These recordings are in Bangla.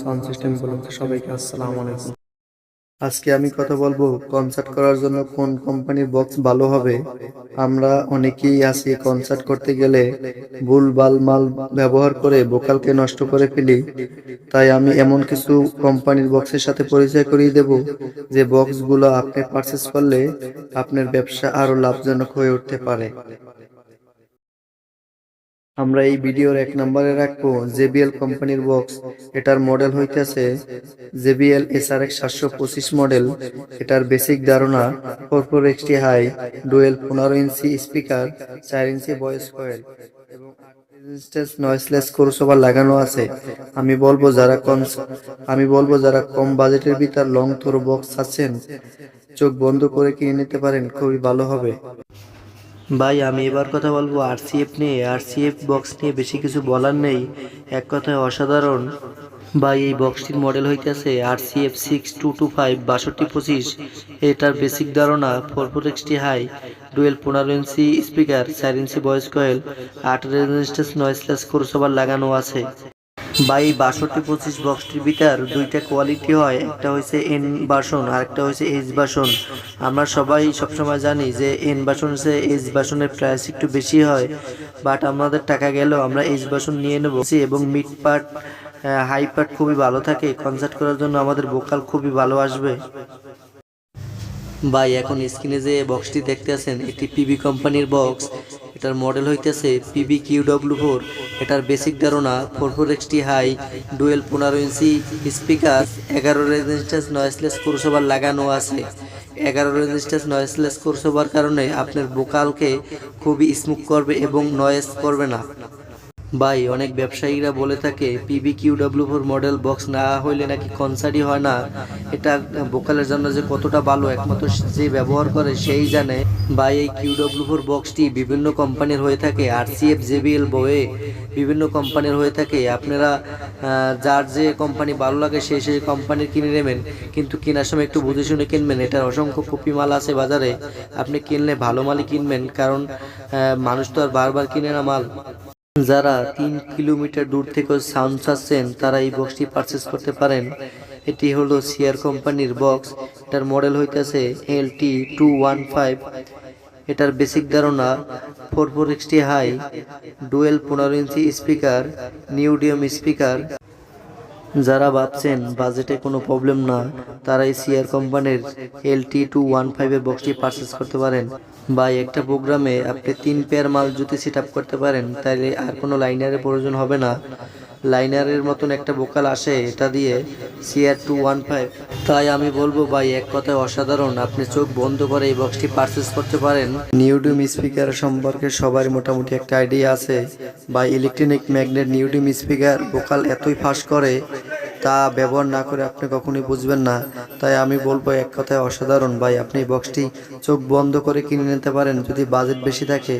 সাউন্ড সিস্টেম আজকে আমি কথা বলব কনসার্ট করার জন্য কোন কোম্পানির বক্স ভালো হবে। আমরা অনেকেই আছি কনসার্ট করতে গেলে ভুল বাল মাল ব্যবহার করে ভোকালকে নষ্ট করে ফেলি। তাই আমি এমন কিছু কোম্পানির বক্সের সাথে পরিচয় করিয়ে দেব, যে বক্সগুলো আপনি পারচেস করলে আপনার ব্যবসা আরও লাভজনক হয়ে উঠতে পারে। আমরা এই ভিডিওর এক নম্বরে রাখব জেবিএল কোম্পানির বক্স। এটার মডেল হইতেছে জেবিএল এসআরএক্স সাতশো পঁচিশ মডেল। এটার বেসিক ধারণা four four XT high, dual পনেরো ইঞ্চি স্পিকার, চার ইঞ্চি ভয়েস কয়েল এবং নয়েসলেস ক্রসওভার লাগানো আছে। আমি বলব যারা কম আমি বলব যারা কম বাজেটের ভিতর লং থ্রো বক্স আছেন, চোখ বন্ধ করে কিনে নিতে পারেন, খুবই ভালো হবে। ভাই, আমি এবার কথা বলব আরসিএফ নিয়ে। আরসিএফ বক্স নিয়ে বেশি কিছু বলার নেই। এক কথায় অসাধারণ। ভাই, এই বক্সটির মডেল হইতেছে RCF six two two five বাষট্টি পঁচিশ। এটার বেসিক ধারণা four four XT high dual পনেরো ইঞ্চি স্পিকার চার ইঞ্চি ভয়েস কয়েল আট রেজিস্ট্যান্স নয়েসলেস ক্রসওভার লাগানো আছে। বাই বাষট্টি পঁচিশ বক্সটির ভিতর দুইটা কোয়ালিটি হয়, একটা হয়েছে এন বাসন আর একটা হয়েছে এইচ বাসন আমরা সবাই সবসময় জানি যে এন বাসন হচ্ছে এইচ বাসনের প্রাইস একটু বেশি হয় বাট আমাদের টাকা গেলেও আমরা এইচ বাসন নিয়ে নেব। এবং মিড পার্ট হাই পার্ট খুবই ভালো থাকে কনসার্ট করার জন্য আমাদের ভোকাল খুবই ভালো আসবে। ভাই, এখন স্ক্রিনে যে বক্সটি দেখতে আছেন এটি পিবি কোম্পানির বক্স এটার মডেল হইতেছে পিবি কিউ ডব্লিউ ফোর এটার বেসিক ধারণা four four XT high dual পনেরো ইঞ্চি স্পিকার এগারো রেজিস্ট্যান্স নয়েসলেস পুরসভার লাগানো আছে। এগারো রেজিস্ট্যান্স নয়েসলেস পুরসভার কারণে আপনার বোকালকে খুবই স্মুথ করবে এবং নয়েস করবে না। ভাই, অনেক ব্যবসায়ীরা বলে থাকে PB Q W four model box না হইলে নাকি কনসার্টই হয় না। এটা বোকালের জন্য যে কতটা ভালো, একমাত্র যে ব্যবহার করে সেই জানে। ভাই, এই কিউ ডাব্লিউ ফোর বক্সটি বিভিন্ন কোম্পানির হয়ে থাকে আর সি এফ জেবিএল বয়ে বিভিন্ন কোম্পানির হয়ে থাকে। আপনারা যার যে কোম্পানি ভালো লাগে সেই সেই কোম্পানির কিনে নেবেন। কিন্তু কেনার সময় একটু বুঝে শুনে কিনবেন। এটার অসংখ্য কপি মাল আছে বাজারে। আপনি কিনলে ভালো মালই কিনবেন, কারণ মানুষ তো আর বারবার কিনে না মাল। যারা তিন কিলোমিটার দূর থেকে সাউন্ড চাচ্ছেন, তারা এই বক্সটি পারচেস করতে পারেন। এটি হলো সিয়ার কোম্পানির বক্স এটার মডেল হইতেছে L T two one five এটার বেসিক ধারণা ফোর ফোর হাই ডুয়েল পনেরো ইঞ্চি স্পিকার নিউডিয়াম স্পিকার যারা ভাবছেন বাজেটে কোনো প্রবলেম না, তারা এই সিআর কোম্পানির এল টি টু ওয়ান ফাইভের বক্সটি পারচেস করতে পারেন। বা একটা প্রোগ্রামে আপনি তিন পেয়ার মাল যদি সেট করতে পারেন তাহলে আর কোনো লাইনারের প্রয়োজন হবে না। লাইনারের মতন একটা বোকাল আসে, এটা দিয়ে সিআর টু ওয়ান ফাইভ তাই আমি বলব ভাই, এক কথায় অসাধারণ। আপনি চোখ বন্ধ করে এই বক্সটি পারচেস করতে পারেন। নিউডিম স্পিকার সম্পর্কে সবার মোটামুটি একটা আইডিয়া আছে। বা electronic magnet neodymium speaker vocal এতই ফাঁস করে তা ব্যবহার না করে আপনি কখনোই বুঝবেন না। তাই আমি বলব এক কথায়, অসাধারণ। ভাই, আপনি বক্সটি চোখ বন্ধ করে কিনে নিতে পারেন। যদি বাজেট বেশি থাকে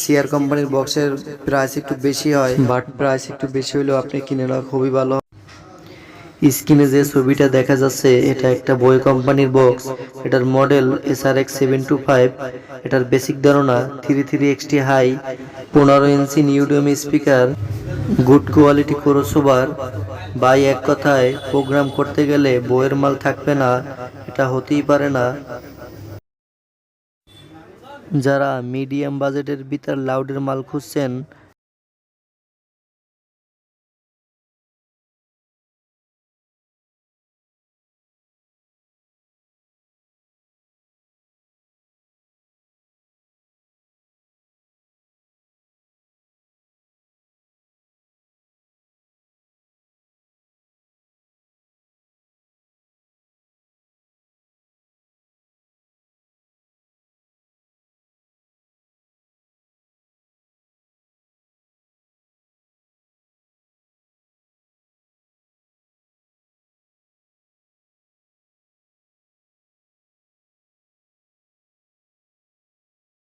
সিআর কোম্পানির বক্সের প্রাইস একটু বেশি হয় বাট প্রাইস একটু বেশি হলেও আপনি কিনে নেওয়া খুবই ভালো। স্ক্রিনে যে ছবিটা দেখা যাচ্ছে, এটা একটা বই কোম্পানির বক্স এটার model S R X seven two five এটার বেসিক ধারণা থ্রি থ্রি এক্সটি হাই পনেরো inch neodymium speaker good quality crossover by এক কথায়, প্রোগ্রাম করতে গেলে বইয়ের মাল থাকবে না, এটা হতেই পারে না। যারা মিডিয়াম বাজেটের ভিতর লাউডের মাল খুঁজছেন